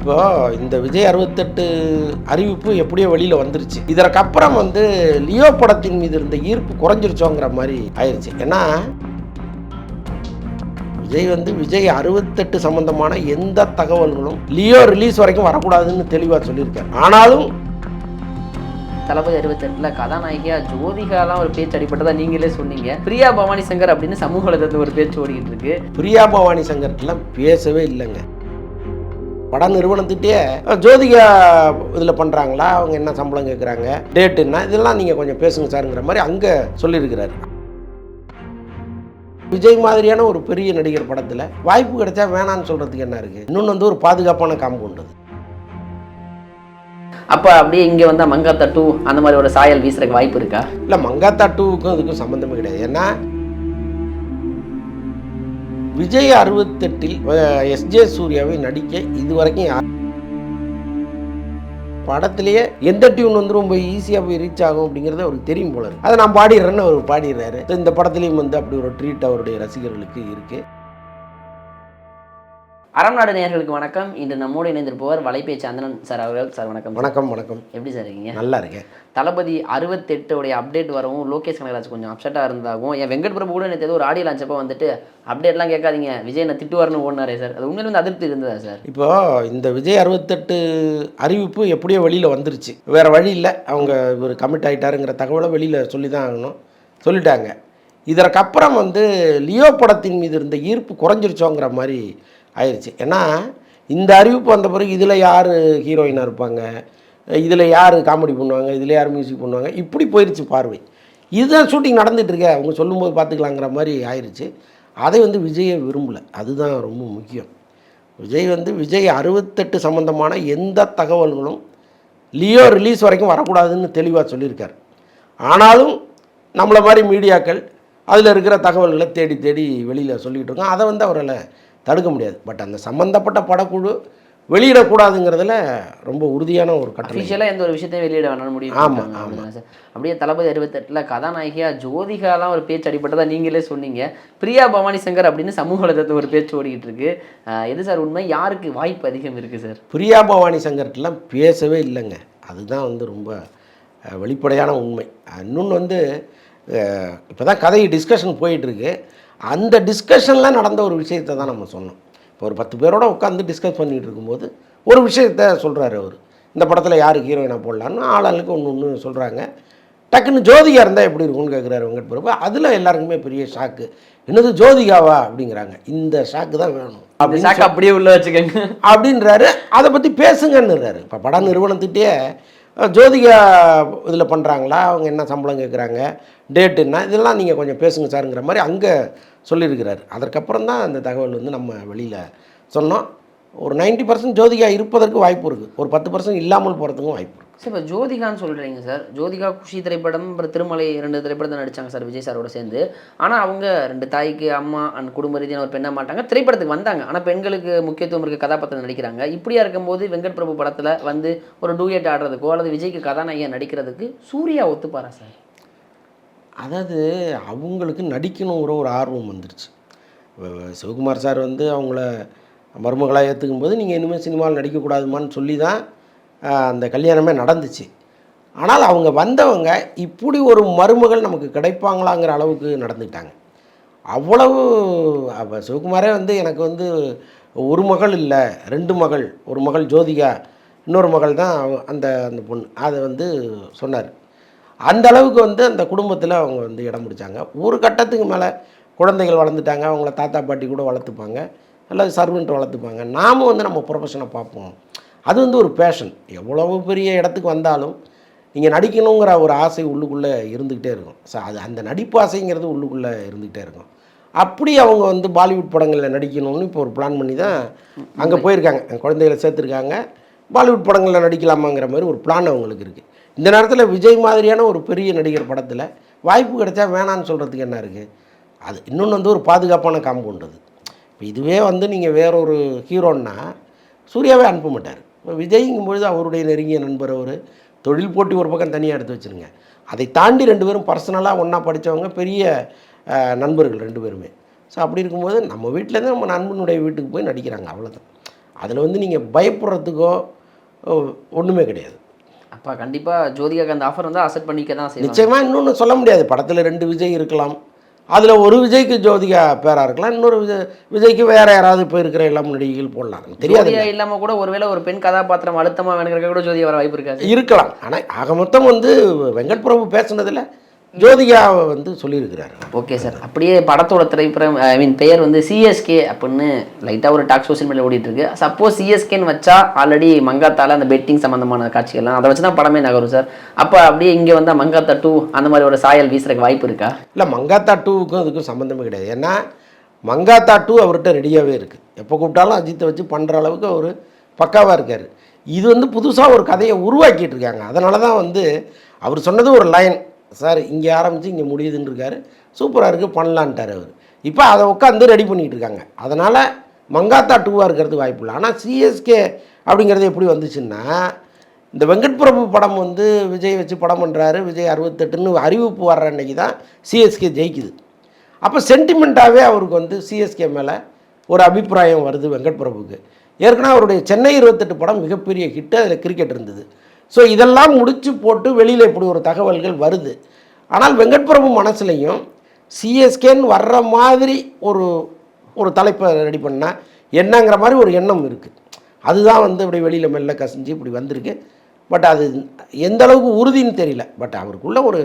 இப்போ இந்த விஜய் அறுபத்தெட்டு அறிவிப்பு எப்படியோ வெளியில் வந்துருச்சு. இதற்கப்புறம் வந்து லியோ படத்தின் மீது இருந்த ஈர்ப்பு குறைஞ்சிருச்சோங்கிற மாதிரி ஆயிடுச்சு ஏன்னா விஜய் வந்து விஜய் அறுபத்தெட்டு சம்பந்தமான எந்த தகவல்களும் லியோ ரிலீஸ் வரைக்கும் வரக்கூடாதுன்னு தெளிவாக சொல்லியிருக்காரு. ஆனாலும் தளபதி அறுபத்தெட்டில் கதாநாயகியா ஜோதிகாலாம் ஒரு பேச்சு அடிப்பட்டதா நீங்களே சொன்னீங்க. பிரியா பவானி சங்கர் அப்படின்னு சமூக வலைதளத்துல ஒரு பேச்சு ஓடிக்கிட்டு இருக்கு. பிரியா பவானி சங்கர்லாம் பேசவே இல்லைங்க. பட நிறுவனத்துட்டே ஜோதிகா இதில் பண்ணுறாங்களா அவங்க என்ன சம்பளம் கேட்குறாங்க டேட் என்ன? இதெல்லாம் நீங்கள் கொஞ்சம் பேசுங்க சாருங்கிற மாதிரி அங்கே சொல்லியிருக்கிறாரு. விஜய் மாதிரியான ஒரு பெரிய நடிகர் படத்தில் வாய்ப்பு கிடைச்சா வேணான்னு சொல்கிறதுக்கு என்ன இருக்குது இன்னொன்று வந்து ஒரு பாதுகாப்பான காம்பவுண்ட் அப்ப அப்படியே இங்க வந்தா மங்காத்தா டூ அந்த மாதிரி ஒரு சாயல் வீசுறதுக்கு வாய்ப்பு இருக்கா? இல்லை மங்காத்தா டூவுக்கும் அதுக்கும் சம்மந்தமே கிடையாது. ஏன்னா விஜய் அறுபத்தெட்டில் எஸ்ஜே சூர்யாவை நடிக்க இதுவரைக்கும் படத்திலேயே எந்த டியூன் வந்து ரொம்ப ஈஸியாக போய் ரீச் ஆகும் அப்படிங்கிறது அவருக்கு தெரியும் போல இருக்கு. அதை நான் பாடிடுறேன்னு அவர் பாடிடுறாரு. இந்த படத்துலேயும் வந்து அப்படி ஒரு ட்ரீட் அவருடைய ரசிகர்களுக்கு இருக்குது அறம் நாடு நேயர்களுக்கு வணக்கம். இன்று நம்மோடு இணைந்திருப்பவர் வலைபேச்சு சந்திரன் சார் அவர்கள். சார் வணக்கம். வணக்கம் வணக்கம். எப்படி சார் இருக்கீங்க? நல்லா இருக்கேன். தளபதி அறுபத்தெட்டுடைய அப்டேட் வரவும் லோகேஷ் கனகராஜ் கொஞ்சம் அப்செட்டாக இருந்தாகும் என் வெங்கட் பிரபு கூட நேற்று ஏதோ ஒரு ஆடியோ லான்ச்சப்போ வந்துட்டு அப்டேட்லாம் கேட்காதீங்க. விஜய் என்ன திட்டுவார்னு ஓடினாரே சார். அது உண்மையில வந்து அதிருப்தி இருந்ததா சார்? இப்போ இந்த விஜய் அறுபத்தெட்டு அறிவிப்பு எப்படியோ வெளியில் வந்துருச்சு. வேறு வழி இல்லை. அவங்க இவர் கமிட் ஆகிட்டாருங்கிற தகவலை வெளியில் சொல்லி தான் ஆகணும். சொல்லிட்டாங்க. இதற்கப்புறம் வந்து லியோ படத்தின் மீது இருந்த ஈர்ப்பு குறைஞ்சிருச்சோங்கிற மாதிரி ஆயிடுச்சு ஏன்னா இந்த அறிவிப்பு வந்த பிறகு இதில் யார் ஹீரோயினாக இருப்பாங்க? இதில் யார் காமெடி பண்ணுவாங்க? இதில் யார் மியூசிக் பண்ணுவாங்க? இப்படி போயிடுச்சு பார்வை. இதுதான் ஷூட்டிங் நடந்துகிட்ருக்க இருக்க அவங்க சொல்லும்போது பார்த்துக்கலாங்கிற மாதிரி ஆயிடுச்சு அதை வந்து விஜயை விரும்பலை. அதுதான் ரொம்ப முக்கியம். விஜய் வந்து விஜய் அறுபத்தெட்டு சம்மந்தமான எந்த தகவல்களும் லியோ ரிலீஸ் வரைக்கும் வரக்கூடாதுன்னு தெளிவாக சொல்லியிருக்கார். ஆனாலும் நம்மளை மாதிரி மீடியாக்கள் அதில் இருக்கிற தகவல்களை தேடி தேடி வெளியில் சொல்லிகிட்டு இருக்கோம் அதை வந்து அவரால் தடுக்க முடியாது. பட் அந்த சம்மந்தப்பட்ட படக்குழு வெளியிடக்கூடாதுங்கிறதுல ரொம்ப உறுதியான ஒரு கட்டளை. எந்த ஒரு விஷயத்தையும் வெளியிட வேணாம் முடியும் ஆமா, பண்ணிட்டாங்க. ஆமா. அப்படிதானே சார். அப்படியே தளபதி அறுபத்தெட்டில் கதாநாயகியா ஜோதிகாலாம் ஒரு பேச்சு அடிப்பட்டதா நீங்களே சொன்னீங்க. பிரியா பவானி சங்கர் அப்படின்னு சமூக வலைதளத்துல ஒரு பேச்சு ஓடிக்கிட்டு இருக்கு. எது சார் உண்மை? யாருக்கு வாய்ப்பு அதிகம் இருக்கு சார்? பிரியா பவானி சங்கர்ட்டெலாம் பேசவே இல்லைங்க. அதுதான் வந்து ரொம்ப வெளிப்படையான உண்மை. இன்னொன்று வந்து இப்போ தான் கதை டிஸ்கஷன் போயிட்டுருக்கு அந்த டிஸ்கஷனில் நடந்த ஒரு விஷயத்தை தான் நம்ம சொன்னோம். இப்போ ஒரு பத்து பேரோட உட்காந்து டிஸ்கஸ் பண்ணிகிட்டு இருக்கும்போது ஒரு விஷயத்த சொல்கிறாரு அவர். இந்த படத்தில் யாருக்கு ஹீரோயினாக போடலான்னு ஆளாளுக்கு ஒன்று ஒன்று சொல்கிறாங்க டக்குன்னு ஜோதிகா இருந்தால் எப்படி இருக்கும்னு கேட்குறாரு வெங்கட் பிரபு. அதில் எல்லாருக்குமே பெரிய ஷாக்கு என்னது ஜோதிகாவா? அப்படிங்கிறாங்க. இந்த ஷாக்கு தான் வேணும். சாக்கு அப்படியே உள்ள வச்சுக்கோங்க. அப்படின்றாரு. அதை பற்றி பேசுங்கன்னுறாரு. இப்போ பட நிறுவனத்துட்டே ஜோதிகா இதில் பண்ணுறாங்களா அவங்க என்ன சம்பளம் கேட்குறாங்க டேட் என்ன? இதெல்லாம் நீங்கள் கொஞ்சம் பேசுங்க சாருங்கிற மாதிரி அங்கே சொல்லியிருக்கிறார். அதற்கப்புறம் தான் அந்த தகவல் வந்து நம்ம வெளியில் சொன்னோம். ஒரு 90% பர்சன்ட் ஜோதிகா இருப்பதற்கு வாய்ப்பு இருக்குது ஒரு பத்து பர்சன்ட் இல்லாமல் போகிறதுக்கும் வாய்ப்பு இருக்குது சார் இப்போ ஜோதிகான்னு சொல்கிறீங்க சார். ஜோதிகா குஷி திரைப்படம் அப்புறம் திருமலை ரெண்டு திரைப்படத்தை நடித்தாங்க சார் விஜய் சாரோட சேர்ந்து. ஆனால் அவங்க ரெண்டு தாய்க்கு அம்மா அண்ட் குடும்ப ரீதியான ஒரு பெண்ணாக மாட்டாங்க. திரைப்படத்துக்கு வந்தாங்க. ஆனால் பெண்களுக்கு முக்கியத்துவம் இருக்க கதாபாத்திரம் நடிக்கிறாங்க. இப்படியா இருக்கும்போது வெங்கட் பிரபு படத்தில் வந்து ஒரு டூயட் ஆடுறதுக்கோ அல்லது விஜய்க்கு கதாநாயகன் நடிக்கிறதுக்கு சூர்யா ஒத்துப்பாரா சார்? அதாவது அவங்களுக்கு நடிக்கணுங்கிற ஒரு ஆர்வம் வந்துருச்சு. சிவகுமார் சார் வந்து அவங்கள மருமகளாக ஏற்றுக்கும் போது நீங்கள் இனிமேல் சினிமாவில் நடிக்கக்கூடாதுமான்னு சொல்லி தான் அந்த கல்யாணமே நடந்துச்சு. ஆனால் அவங்க வந்தவங்க இப்படி ஒரு மருமகள் நமக்கு கிடைப்பாங்களாங்கிற அளவுக்கு நடந்துக்கிட்டாங்க. அவ்வளவு அப்போ சிவகுமாரே வந்து எனக்கு வந்து ஒரு மகள் இல்லை ரெண்டு மகள் ஒரு மகள் ஜோதிகா இன்னொரு மகள் தான் அவ- அந்த அந்த பொண்ணு அதை வந்து சொன்னார். அந்த அளவுக்கு வந்து அந்த குடும்பத்தில் அவங்க வந்து இடம் பிடிச்சாங்க. ஒரு கட்டத்துக்கு மேலே குழந்தைகள் வளர்ந்துட்டாங்க. அவங்கள தாத்தா பாட்டி கூட வளர்த்துப்பாங்க. அல்லது சர்வெண்ட் வளர்த்துப்பாங்க. நாம வந்து நம்ம ப்ரொஃபஷனை பார்ப்போம். அது வந்து ஒரு பேஷன் எவ்வளவு பெரிய இடத்துக்கு வந்தாலும் நீங்கள் நடிக்கணுங்கிற ஒரு ஆசை உள்ளுக்குள்ளே இருந்துக்கிட்டே இருக்கும். ஸோ அது அந்த நடிப்பு ஆசைங்கிறது உள்ளுக்குள்ளே இருந்துக்கிட்டே இருக்கும். அப்படி அவங்க வந்து பாலிவுட் படங்களில் நடிக்கணும்னு இப்போ ஒரு பிளான் பண்ணி தான் அங்கே போயிருக்காங்க. குழந்தைகளை சேர்த்துருக்காங்க. பாலிவுட் படங்களில் நடிக்கலாமாங்கிற மாதிரி ஒரு பிளான் அவங்களுக்கு இருக்குது இந்த நேரத்தில் விஜய் மாதிரியான ஒரு பெரிய நடிகர் படத்தில் வாய்ப்பு கிடைச்சா வேணான்னு சொல்கிறதுக்கு என்ன இருக்குது அது இன்னொன்று வந்து ஒரு பாதுகாப்பான காம்பவுண்ட் அது இப்போ இதுவே வந்து நீங்கள் வேற ஒரு ஹீரோன்னா சூர்யாவே அனுப்ப மாட்டார். இப்போ விஜய்ங்கும் பொழுது அவருடைய நெருங்கிய நண்பர் அவர் தொழில் போட்டி ஒரு பக்கம் தனியாக எடுத்து வச்சுருங்க. அதை தாண்டி ரெண்டு பேரும் பர்சனலாக ஒன்றா படித்தவங்க பெரிய நண்பர்கள் ரெண்டு பேருமே. ஸோ அப்படி இருக்கும்போது நம்ம வீட்டிலேருந்து நம்ம நண்பனுடைய வீட்டுக்கு போய் நடிக்கிறாங்க அவ்வளோதான் அதில் வந்து நீங்கள் பயப்படுறதுக்கோ ஒன்றுமே கிடையாது. அப்போ கண்டிப்பாக ஜோதிகாக்கு அந்த ஆஃபர் வந்து அசெப்ட் பண்ணிக்க தான் செய்வாங்க. நிச்சயமாக இன்னொன்று சொல்ல முடியாது. படத்தில் ரெண்டு விஜய் இருக்கலாம். அதில் ஒரு விஜய்க்கு ஜோதிகா பேராக இருக்கலாம். இன்னொரு விஜய் விஜய்க்கு வேற யாராவது இப்போ இருக்கிற இளம் நடிகைகள் போடலாம். தெரியாது. ஜோதிகா இல்லாம கூட ஒருவேளை ஒரு பெண் கதாபாத்திரம் அழுத்தமா வேணுங்கிறக்க கூட ஜோதிகா வர வாய்ப்பு இருக்காது. இருக்கலாம். ஆனால் ஆக மொத்தம் வந்து வெங்கட் பிரபு பேசுனதில் ஜோதிகா வந்து சொல்லியிருக்கிறாரு. Okay sir. அப்படியே படத்தோட திரைப்படம் ஐ மீன் பெயர் வந்து சிஎஸ்கே அப்படின்னு லைட்டாக ஒரு டாக் சோஷியல் மீடியா ஓடிட்டு இருக்கு சப்போஸ் சிஎஸ்கேன்னு வச்சா ஆல்ரெடி மங்காத்தால அந்த பெட்டிங் சம்மந்தமான காட்சிகள்லாம் அதை வச்சு தான் படமே நகரும் சார். அப்போ அப்படியே இங்கே வந்தால் மங்காத்தா டூ அந்த மாதிரி ஒரு சாயல் வீசுறதுக்கு வாய்ப்பு இருக்கா? இல்லை மங்காத்தா டூவுக்கும் அதுக்கும் சம்மந்தமே கிடையாது. ஏன்னா மங்காத்தா டூ அவர்கிட்ட ரெடியாகவே இருக்குது எப்போ கூப்பிட்டாலும் அஜித்தை வச்சு பண்ணுற அளவுக்கு அவர் பக்காவாக இருக்கார். இது வந்து புதுசாக ஒரு கதையை உருவாக்கிட்டு இருக்காங்க. அதனால தான் வந்து அவர் சொன்னது ஒரு லைன் சார் இங்கே ஆரம்பித்து இங்கே முடியுதுன்னு இருக்காரு சூப்பராக இருக்குது பண்ணலான்ட்டார் அவர். இப்போ அதை உட்காந்து ரெடி பண்ணிகிட்டு இருக்காங்க அதனால் மங்காத்தா டூவாக இருக்கிறது வாய்ப்பு இல்லை. ஆனால் சிஎஸ்கே அப்படிங்கிறது எப்படி வந்துச்சுன்னா இந்த வெங்கட் பிரபு படம் வந்து விஜய் வச்சு படம் பண்ணுறாரு விஜய் அறுபத்தெட்டுன்னு அறிவிப்பு வர்ற அன்னைக்கு தான் சிஎஸ்கே ஜெயிக்குது. அப்போ சென்டிமெண்ட்டாகவே அவருக்கு வந்து சிஎஸ்கே மேலே ஒரு அபிப்பிராயம் வருது வெங்கட் பிரபுக்கு. ஏற்கனவே அவருடைய சென்னை இருபத்தெட்டு படம் மிகப்பெரிய ஹிட்டு அதில் கிரிக்கெட் இருந்தது. ஸோ இதெல்லாம் முடிச்சு போட்டு வெளியில் இப்படி ஒரு தகவல்கள் வருது. ஆனால் வெங்கட் பிரபு மனசுலையும் சிஎஸ்கேன்னு வர்ற மாதிரி ஒரு ஒரு தலைப்பை ரெடி பண்ணால் என்னங்கிற மாதிரி ஒரு எண்ணம் இருக்குது அதுதான் வந்து இப்படி வெளியில் மெல்ல கசிஞ்சு இப்படி வந்திருக்கு. பட் அது எந்த அளவுக்கு உறுதின்னு தெரியல. பட் அவருக்குள்ள ஒரு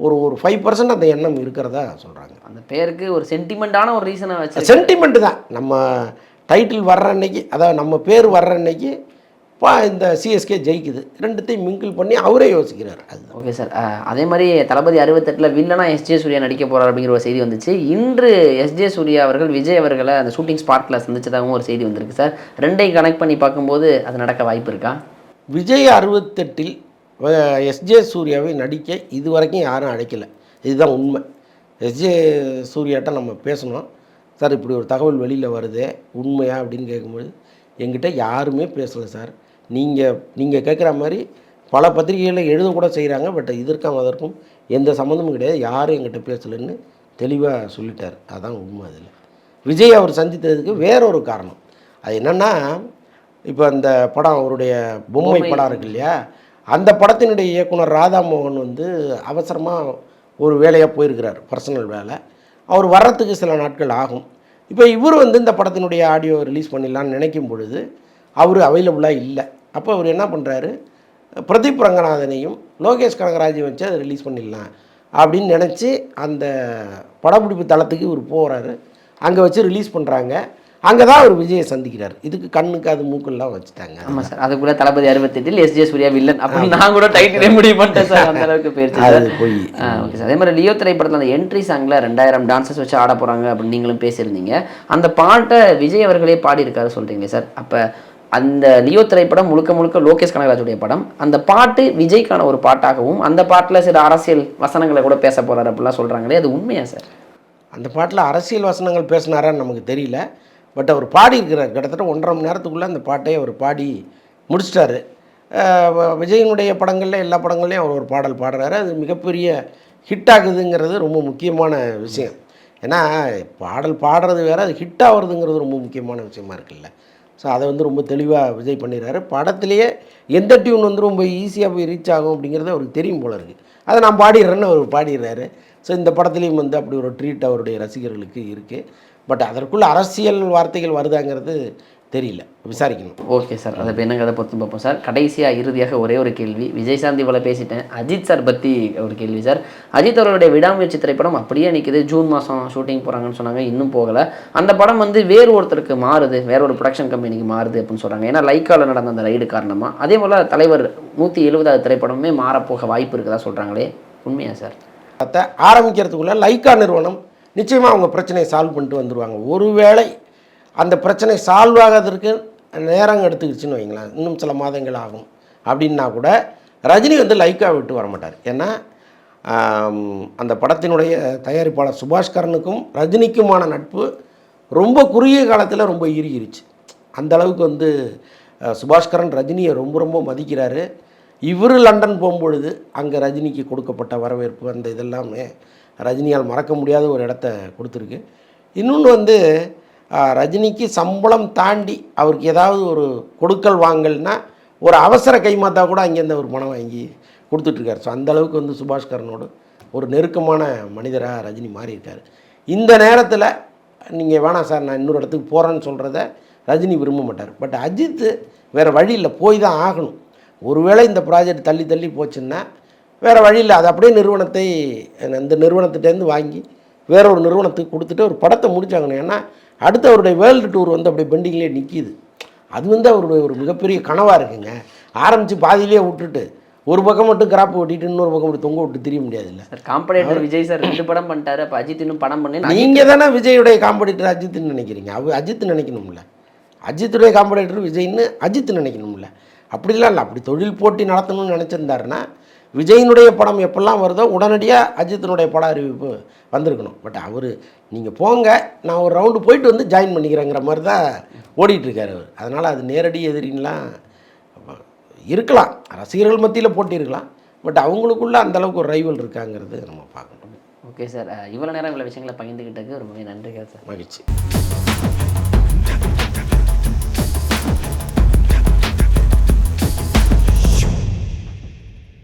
ஒரு ஒரு ஃபைவ் பர்சன்ட் அந்த எண்ணம் இருக்கிறதா சொல்கிறாங்க அந்த பேருக்கு ஒரு சென்டிமெண்ட்டான ஒரு ரீசனை வச்சு சென்டிமெண்ட் தான். நம்ம டைட்டில் வர்ற அன்னைக்கு அதாவது நம்ம பேர் வர்ற அன்னைக்கு பா இந்த சிஎஸ்கே ஜெயிக்குது. ரெண்டுத்தையும் மிங்கிள் பண்ணி அவரே யோசிக்கிறார். அதுதான். ஓகே சார் அதே மாதிரி தளபதி அறுபத்தெட்டில் வில்லனா எஸ்ஜே சூர்யா நடிக்க போகிறார் அப்படிங்கிற ஒரு செய்தி வந்துச்சு. இன்று எஸ்ஜே சூர்யா அவர்கள் விஜய் அவர்களை அந்த ஷூட்டிங் ஸ்பாட்டில் சந்திச்சதாகவும் ஒரு செய்தி வந்திருக்கு சார் ரெண்டையும் கனெக்ட் பண்ணி பார்க்கும்போது அது நடக்க வாய்ப்பு இருக்கா? விஜய் அறுபத்தெட்டில் எஸ்ஜே சூர்யாவை நடிக்க இது வரைக்கும் யாரும் அழைக்கல. இதுதான் உண்மை. எஸ்ஜே சூர்யாட்ட நம்ம பேசணும். சார் இப்படி ஒரு தகவல் வெளியில் வருதே உண்மையா அப்படின்னு கேட்கும்போது எங்கிட்ட யாருமே பேசலை சார். நீங்கள் நீங்கள் கேட்குற மாதிரி பல பத்திரிகைகளில் எழுத கூட செய்கிறாங்க பட் இதற்கும் அதற்கும் எந்த சம்மந்தமும் கிடையாது. யாரும் எங்கிட்ட பேசலைன்னு தெளிவாக சொல்லிட்டார். அதான் உண்மை அதில். விஜய் அவர் சந்தித்ததுக்கு வேற ஒரு காரணம். அது என்னென்னா இப்போ அந்த படம் அவருடைய பொம்மை பொம்மை. படம் இருக்கு இல்லையா? அந்த படத்தினுடைய இயக்குனர் ராதாமோகன் வந்து அவசரமாக ஒரு வேலையாக போயிருக்கிறார் பர்சனல் வேலை. அவர் வர்றதுக்கு சில நாட்கள் ஆகும். இப்போ இவர் வந்து இந்த படத்தினுடைய ஆடியோ ரிலீஸ் பண்ணிடலான்னு நினைக்கும் பொழுது அவர் அவைலபிளாக இல்லை. அப்போ அவர் என்ன பண்ணுறாரு பிரதீப் ரங்கநாதனையும் லோகேஷ் கனகராஜையும் வச்சு அதை ரிலீஸ் பண்ணிடலாம் அப்படின்னு நினச்சி அந்த படப்பிடிப்பு தளத்துக்கு இவர் போகிறாரு அங்கே வச்சு ரிலீஸ் பண்ணுறாங்க அங்கே தான் அவர் விஜயை சந்திக்கிறார். இதுக்கு கண்ணுக்கு அது மூக்கெல்லாம் வச்சுட்டாங்க. ஆமாம் சார். அதுக்குள்ள தளபதி அறுபத்தெட்டில் எஸ்ஜே சூர்யா வில்லன் அப்படின்னு நான் கூட டைட்டிலே முடிவு பண்ணிட்டேன் சார். அந்த அளவுக்கு அது போய். Okay sir. அதே மாதிரி லியோ திரைப்படத்தில் அந்த என்ட்ரி சாங்கில் ரெண்டாயிரம் டான்சர்ஸ் வச்சு ஆட போகிறாங்க அப்படின்னு நீங்களும் பேசியிருந்தீங்க. அந்த பாட்டை விஜய் அவர்களே பாடியிருக்காரு சொல்கிறீங்களே சார். அப்போ அந்த லியோ திரைப்படம் முழுக்க முழுக்க லோகேஷ் கனகராஜுடைய படம். அந்த பாட்டு விஜய்க்கான ஒரு பாட்டாகவும் அந்த பாட்டில் சில அரசியல் வசனங்களை கூட பேச போகிறார் அப்படிலாம் சொல்கிறாங்களே அது உண்மையா சார்? அந்த பாட்டில் அரசியல் வசனங்கள் பேசினாரான்னு நமக்கு தெரியல. பட் அவர் பாடியிருக்கிறார். கிட்டத்தட்ட ஒன்றரை மணி நேரத்துக்குள்ளே அந்த பாட்டை அவர் பாடி முடிச்சிட்டாரு. வ- விஜயனுடைய படங்களில் எல்லா படங்கள்லையும் அவர் ஒரு பாடல் பாடுறாரு. அது மிகப்பெரிய ஹிட் ஆகுதுங்கிறது ரொம்ப முக்கியமான விஷயம். ஏன்னா பாடல் பாடுறது வேறு அது ஹிட் ஆகுறதுங்கிறது ரொம்ப முக்கியமான விஷயமா இருக்குல்ல. ஸோ அதை வந்து ரொம்ப தெளிவாக விஜய் பண்ணிடுறாரு. படத்துலேயே எந்த டியூன் வந்து ரொம்ப ஈஸியாக போய் ரீச் ஆகும் அப்படிங்கிறது அவருக்கு தெரியும் போல இருக்குது அதை நான் பாடிடுறேன்னு அவர் பாடிடுறாரு. ஸோ இந்த படத்துலேயும் வந்து அப்படி ஒரு ட்ரீட் அவருடைய ரசிகர்களுக்கு இருக்குது பட் அதற்குள்ள அரசியல் வார்த்தைகள் வருதாங்கிறது தெரியல. விசாரிக்கணும். Okay sir. அதை இப்போ என்னங்கிறத பொறுத்து பார்ப்போம் சார்? கடைசியாக இறுதியாக ஒரே ஒரு கேள்வி. விஜய் சாந்தி இவ்வளோ பேசிட்டேன். அஜித் சார் பற்றி ஒரு கேள்வி சார். அஜித் அவருடைய விடாமுயற்சி திரைப்படம் அப்படியே நிற்குது ஜூன் மாதம் ஷூட்டிங் போகிறாங்கன்னு சொன்னாங்க. இன்னும் போகலை. அந்த படம் வந்து வேறு ஒருத்தருக்கு மாறுது. வேற ஒரு ப்ரொடக்ஷன் கம்பெனிக்கு மாறுது அப்படின்னு சொல்கிறாங்க ஏன்னா லைக்காவில் நடந்த அந்த ரைடு காரணமாக அதே போல் தலைவர் நூற்றி எழுபதாவது திரைப்படமே மாறப்போக வாய்ப்பு இருக்குதா சொல்கிறாங்களே உண்மையா சார்? ஆரம்பிக்கிறதுக்குள்ள லைக்கா நிறுவனம் நிச்சயமாக அவங்க பிரச்சனையை சால்வ் பண்ணிட்டு வந்துடுவாங்க ஒருவேளை அந்த பிரச்சனை சால்வ் ஆகாததற்கு நேரம் எடுத்துக்கிடுச்சுன்னு வைங்களேன். இன்னும் சில மாதங்கள் ஆகும். அப்படின்னா கூட ரஜினி வந்து லைக்காக விட்டு வர மாட்டார் ஏன்னா அந்த படத்தினுடைய தயாரிப்பாளர் சுபாஷ்கரனுக்கும் ரஜினிக்குமான நட்பு ரொம்ப குறுகிய காலத்தில் ரொம்ப இறுகிருச்சு அந்த அளவுக்கு வந்து சுபாஷ்கரன் ரஜினியை ரொம்ப ரொம்ப மதிக்கிறாரு. இவர் லண்டன் போகும்பொழுது அங்கே ரஜினிக்கு கொடுக்கப்பட்ட வரவேற்பு அந்த இதெல்லாமே ரஜினியால் மறக்க முடியாத ஒரு இடத்த கொடுத்துருக்கு. இன்னொன்று வந்து ரஜினிக்கு சம்பளம் தாண்டி அவருக்கு ஏதாவது ஒரு கொடுக்கல் வாங்கல்னா ஒரு அவசர கைமாத்தா கூட அங்கேருந்து அவர் பணம் வாங்கி கொடுத்துட்ருக்காரு. ஸோ அந்த அளவுக்கு வந்து சுபாஷ்கரனோடு ஒரு நெருக்கமான மனிதராக ரஜினி மாறியிருக்கார். இந்த நேரத்தில் நீங்கள் வேணாம் சார் நான் இன்னொரு இடத்துக்கு போகிறேன்னு சொல்கிறத ரஜினி விரும்ப மாட்டார். பட் அஜித்து வேறு வழியில் போய் தான் ஆகணும். ஒருவேளை இந்த ப்ராஜெக்ட் தள்ளி தள்ளி போச்சுன்னா வேறு வழியில் அது அப்படியே நிறுவனத்தை இந்த நிறுவனத்திட்டேருந்து வாங்கி வேற ஒரு நிறுவனத்துக்கு கொடுத்துட்டு ஒரு படத்தை முடிச்சாங்கணும் ஏன்னா அடுத்து அவருடைய வேர்ல்டு டூர் வந்து அப்படியே பெண்டிங்லேயே நிற்கிது அது வந்து அவருடைய ஒரு மிகப்பெரிய கனவாக இருக்குங்க. ஆரம்பித்து பாதியிலே விட்டுட்டு ஒரு பக்கம் மட்டும் கிராப் ஓட்டிட்டு இன்னொரு பக்கம் மட்டும் தொங்க விட்டு தெரிய முடியாதுல்ல. சார் காம்படேட்டர் விஜய் சார் ரெண்டு படம் பண்ணிட்டாரு. அப்போ அஜித் இன்னும் படம் பண்ணி நீங்கள் தானே விஜயுடைய காம்படிட்டர் அஜித்னு நினைக்கிறீங்க. அவ அஜித் நினைக்கணும்ல. அஜித்துடைய காம்படிட்டர் விஜய்னு அஜித் நினைக்கணும்ல. அப்படிலாம் இல்லை. அப்படி தொழில் போட்டி நடத்தணும்னு நினச்சிருந்தாருன்னா விஜயினுடைய படம் எப்பெல்லாம் வருதோ உடனடியாக அஜித்தினுடைய பட அறிவிப்பு வந்திருக்கணும். பட் அவர் நீங்கள் போங்க நான் ஒரு ரவுண்டு போயிட்டு வந்து ஜாயின் பண்ணிக்கிறேங்கிற மாதிரி தான் ஓடிட்டுருக்காரு அவர். அதனால் அது நேரடி எதிரின்லாம் இருக்கலாம். ரசிகர்கள் மத்தியில் போட்டி இருக்கலாம் பட் அவங்களுக்குள்ள அந்த அளவுக்கு ஒரு ரைவல் இருக்காங்கிறது நம்ம பார்க்கணும். Okay sir. இவ்வளோ நேரம் இவ்வளோ விஷயங்களை பகிர்ந்துக்கிட்டதுக்கு ரொம்பவே நன்றிகள் சார். மகிழ்ச்சி.